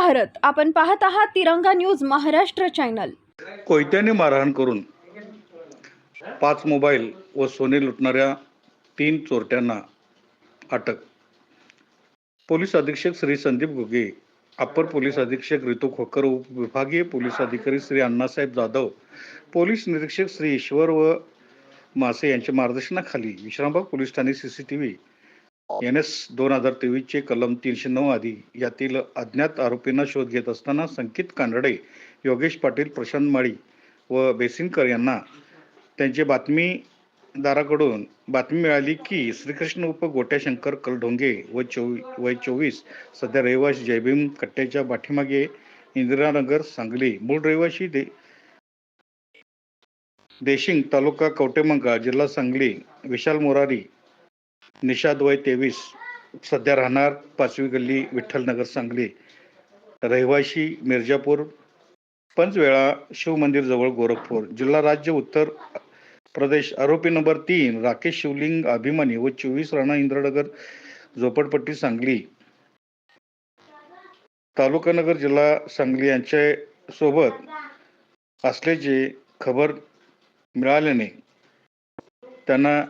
भारत. आपण पाहत आहात तिरंगा न्यूज महाराष्ट्र चॅनल. कोयत्याने मारहाण करून पाच मोबाईल व सोने लुटणाऱ्या तीन चोरट्यांना अटक. पोलीस अधीक्षक श्री संदीप घुगे अप्पर पोलीस अधीक्षक रितू खोकर उपविभागीय पोलीस अधिकारी श्री अण्णासाहेब जाधव पोलीस निरीक्षक श्री ईश्वर व मासे यांच्या मार्गदर्शनाखाली Vishrambag police Thane C C T V N S दोन हजार तेवीसचे कलम तीनशे नऊ आधी यातील अज्ञात आरोपींना शोध घेत असताना संकित कानडे योगेश पाटील प्रशांत माळी व बेसिनकर यांना त्यांचे बातमीदाराकडून बातमी मिळाली की श्रीकृष्ण उप गोट्या शंकर कलढोंगे व चोवी वय चोवीस सध्या रहिवासी जयभीम कट्ट्याच्या पाठीमागे इंदिरानगर सांगली मूळ रहिवासी दे देशिंग तालुका कवटेमंगा जिल्हा सांगली विशाल मोरारी निषाद वय तेवीस सध्या राहणार पाचवी गल्ली विठ्ठलनगर सांगली. रहिवाशी मिर्जापूर पंचवेळा शिवमंदिर जवळ गोरखपूर. जिल्हा राज्य उत्तर प्रदेश आरोपी नंबर तीन राकेश शिवलिंग अभिमानी व चोवीस राणा इंद्रनगर झोपडपट्टी सांगली. तालुका नगर जिल्हा सांगली यांच्या सोबत असल्याचे खबर मिळाल्याने त्यांना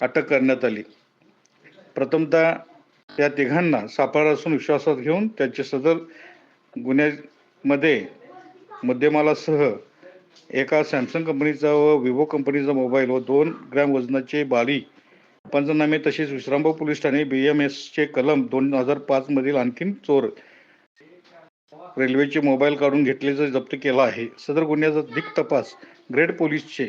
अटक करण्यात आली. प्रथमतः त्या तिघांना सापळा असून विश्वासात घेऊन त्यांचे सदर गुन्ह्यामध्ये मुद्देमालासह एका सॅमसंग कंपनीचा व विवो कंपनीचा मोबाईल व दोन ग्रॅम वजनाचे बाली पंचनामे तसेच विश्रामबाग पोलीस ठाणे बी एम एसचे कलम दोन हजार पाचमधील आणखीन चोर रेल्वेचे मोबाईल काढून घेतल्याचं जप्त केला आहे. सदर गुन्ह्याचा अधिक तपास ग्रेड पोलीसचे